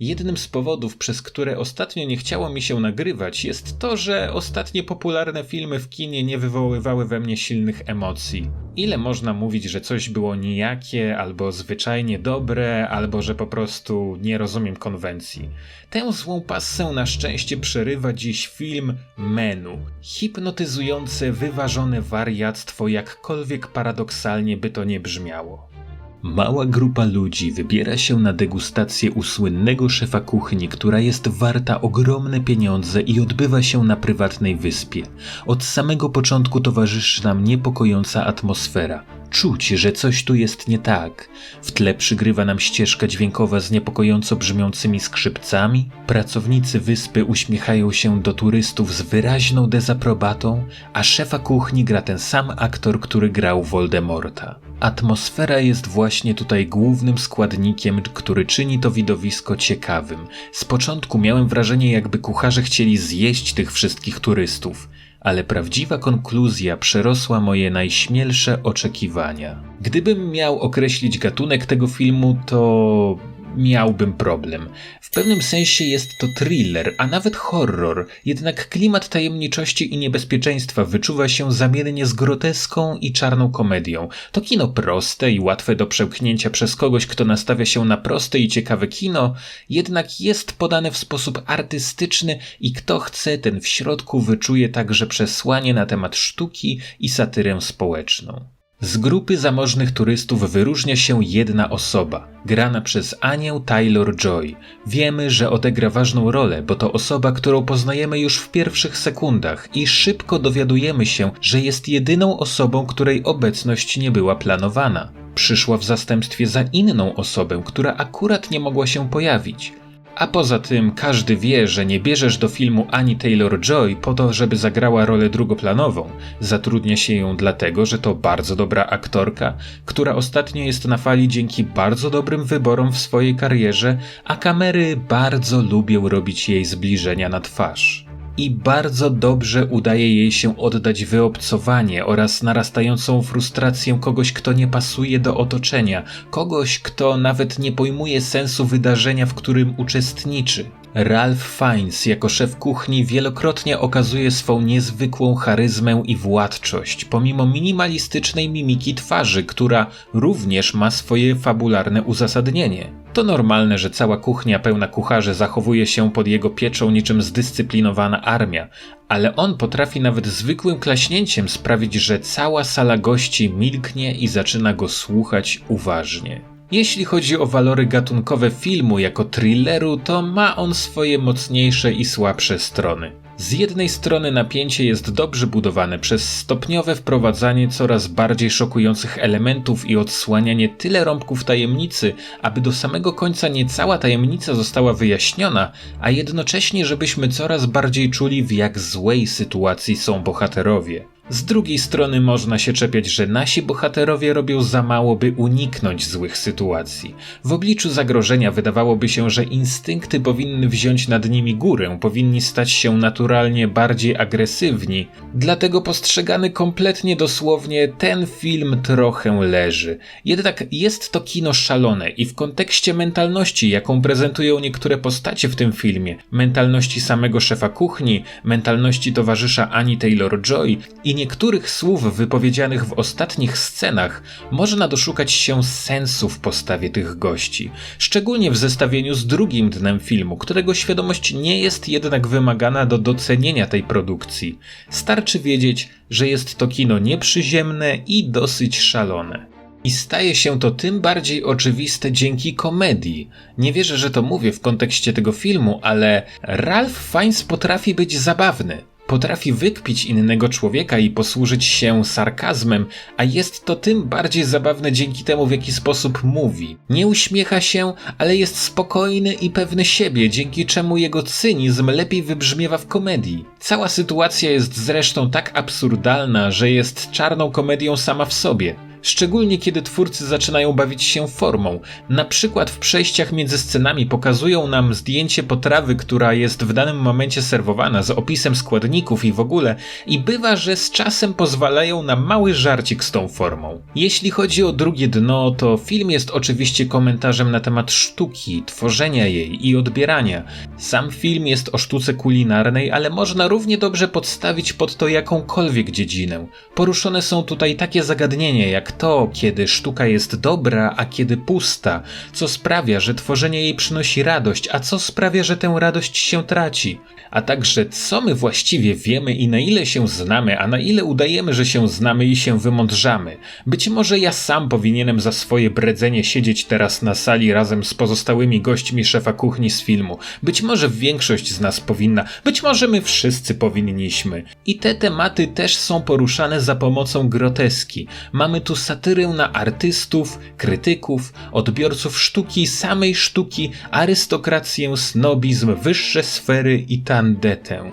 Jednym z powodów, przez które ostatnio nie chciało mi się nagrywać, jest to, że ostatnie popularne filmy w kinie nie wywoływały we mnie silnych emocji. Ile można mówić, że coś było nijakie, albo zwyczajnie dobre, albo że po prostu nie rozumiem konwencji? Tę złą passę na szczęście przerywa dziś film Menu. Hipnotyzujące, wyważone wariactwo, jakkolwiek paradoksalnie by to nie brzmiało. Mała grupa ludzi wybiera się na degustację u słynnego szefa kuchni, która jest warta ogromne pieniądze i odbywa się na prywatnej wyspie. Od samego początku towarzyszy nam niepokojąca atmosfera. Czuć, że coś tu jest nie tak. W tle przygrywa nam ścieżka dźwiękowa z niepokojąco brzmiącymi skrzypcami. Pracownicy wyspy uśmiechają się do turystów z wyraźną dezaprobatą, a szefa kuchni gra ten sam aktor, który grał Voldemorta. Atmosfera jest właśnie tutaj głównym składnikiem, który czyni to widowisko ciekawym. Z początku miałem wrażenie, jakby kucharze chcieli zjeść tych wszystkich turystów, ale prawdziwa konkluzja przerosła moje najśmielsze oczekiwania. Gdybym miał określić gatunek tego filmu, to miałbym problem. W pewnym sensie jest to thriller, a nawet horror, jednak klimat tajemniczości i niebezpieczeństwa wyczuwa się zamiennie z groteską i czarną komedią. To kino proste i łatwe do przełknięcia przez kogoś, kto nastawia się na proste i ciekawe kino, jednak jest podane w sposób artystyczny i kto chce, ten w środku wyczuje także przesłanie na temat sztuki i satyrę społeczną. Z grupy zamożnych turystów wyróżnia się jedna osoba, grana przez Anię Taylor-Joy. Wiemy, że odegra ważną rolę, bo to osoba, którą poznajemy już w pierwszych sekundach i szybko dowiadujemy się, że jest jedyną osobą, której obecność nie była planowana. Przyszła w zastępstwie za inną osobę, która akurat nie mogła się pojawić. A poza tym każdy wie, że nie bierzesz do filmu Ani Taylor-Joy po to, żeby zagrała rolę drugoplanową. Zatrudnia się ją dlatego, że to bardzo dobra aktorka, która ostatnio jest na fali dzięki bardzo dobrym wyborom w swojej karierze, a kamery bardzo lubią robić jej zbliżenia na twarz i bardzo dobrze udaje jej się oddać wyobcowanie oraz narastającą frustrację kogoś, kto nie pasuje do otoczenia, kogoś, kto nawet nie pojmuje sensu wydarzenia, w którym uczestniczy. Ralph Fiennes jako szef kuchni wielokrotnie okazuje swą niezwykłą charyzmę i władczość, pomimo minimalistycznej mimiki twarzy, która również ma swoje fabularne uzasadnienie. To normalne, że cała kuchnia pełna kucharzy zachowuje się pod jego pieczą niczym zdyscyplinowana armia, ale on potrafi nawet zwykłym klaśnięciem sprawić, że cała sala gości milknie i zaczyna go słuchać uważnie. Jeśli chodzi o walory gatunkowe filmu jako thrilleru, to ma on swoje mocniejsze i słabsze strony. Z jednej strony napięcie jest dobrze budowane przez stopniowe wprowadzanie coraz bardziej szokujących elementów i odsłanianie tyle rąbków tajemnicy, aby do samego końca nie cała tajemnica została wyjaśniona, a jednocześnie żebyśmy coraz bardziej czuli w jak złej sytuacji są bohaterowie. Z drugiej strony można się czepiać, że nasi bohaterowie robią za mało, by uniknąć złych sytuacji. W obliczu zagrożenia wydawałoby się, że instynkty powinny wziąć nad nimi górę, powinni stać się naturalnie bardziej agresywni. Dlatego postrzegany kompletnie dosłownie ten film trochę leży. Jednak jest to kino szalone i w kontekście mentalności, jaką prezentują niektóre postacie w tym filmie, mentalności samego szefa kuchni, mentalności towarzysza Ani Taylor-Joy i niektórych słów wypowiedzianych w ostatnich scenach można doszukać się sensu w postawie tych gości, szczególnie w zestawieniu z drugim dnem filmu, którego świadomość nie jest jednak wymagana do docenienia tej produkcji. Starczy wiedzieć, że jest to kino nieprzyziemne i dosyć szalone. I staje się to tym bardziej oczywiste dzięki komedii. Nie wierzę, że to mówię w kontekście tego filmu, ale Ralph Fiennes potrafi być zabawny. Potrafi wykpić innego człowieka i posłużyć się sarkazmem, a jest to tym bardziej zabawne dzięki temu, w jaki sposób mówi. Nie uśmiecha się, ale jest spokojny i pewny siebie, dzięki czemu jego cynizm lepiej wybrzmiewa w komedii. Cała sytuacja jest zresztą tak absurdalna, że jest czarną komedią sama w sobie. Szczególnie kiedy twórcy zaczynają bawić się formą. Na przykład w przejściach między scenami pokazują nam zdjęcie potrawy, która jest w danym momencie serwowana z opisem składników i w ogóle i bywa, że z czasem pozwalają na mały żarcik z tą formą. Jeśli chodzi o drugie dno, to film jest oczywiście komentarzem na temat sztuki, tworzenia jej i odbierania. Sam film jest o sztuce kulinarnej, ale można równie dobrze podstawić pod to jakąkolwiek dziedzinę. Poruszone są tutaj takie zagadnienia jak to, kiedy sztuka jest dobra, a kiedy pusta, co sprawia, że tworzenie jej przynosi radość, a co sprawia, że tę radość się traci. A także co my właściwie wiemy i na ile się znamy, a na ile udajemy, że się znamy i się wymądrzamy. Być może ja sam powinienem za swoje bredzenie siedzieć teraz na sali razem z pozostałymi gośćmi szefa kuchni z filmu. Być może większość z nas powinna, być może my wszyscy powinniśmy. I te tematy też są poruszane za pomocą groteski. Mamy tu satyrę na artystów, krytyków, odbiorców sztuki, samej sztuki, arystokrację, snobizm, wyższe sfery i tandetę.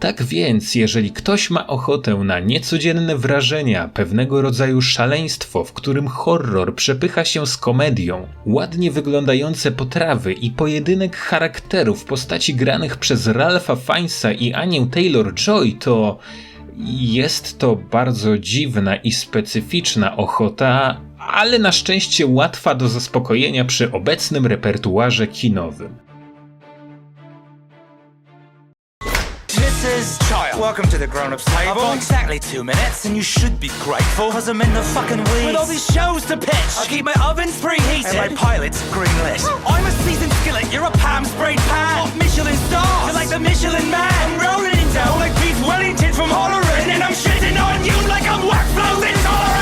Tak więc, jeżeli ktoś ma ochotę na niecodzienne wrażenia, pewnego rodzaju szaleństwo, w którym horror przepycha się z komedią, ładnie wyglądające potrawy i pojedynek charakterów postaci granych przez Ralpha Fiennesa i Anię Taylor-Joy, to jest to bardzo dziwna i specyficzna ochota, ale na szczęście łatwa do zaspokojenia przy obecnym repertuarze kinowym. Welcome to the grown-ups table. I've got exactly two minutes, and you should be grateful, I'm in the fucking weeds. With all these shows to pitch, I keep my ovens preheated, and my pilot's greenlit. Oh. I'm a seasoned skillet, you're a pan. Off Michelin stars, you're like the Michelin man. I'm rolling in dough like Wellington from Hollerin', and I'm shitting on you like I'm wax flows intolerant.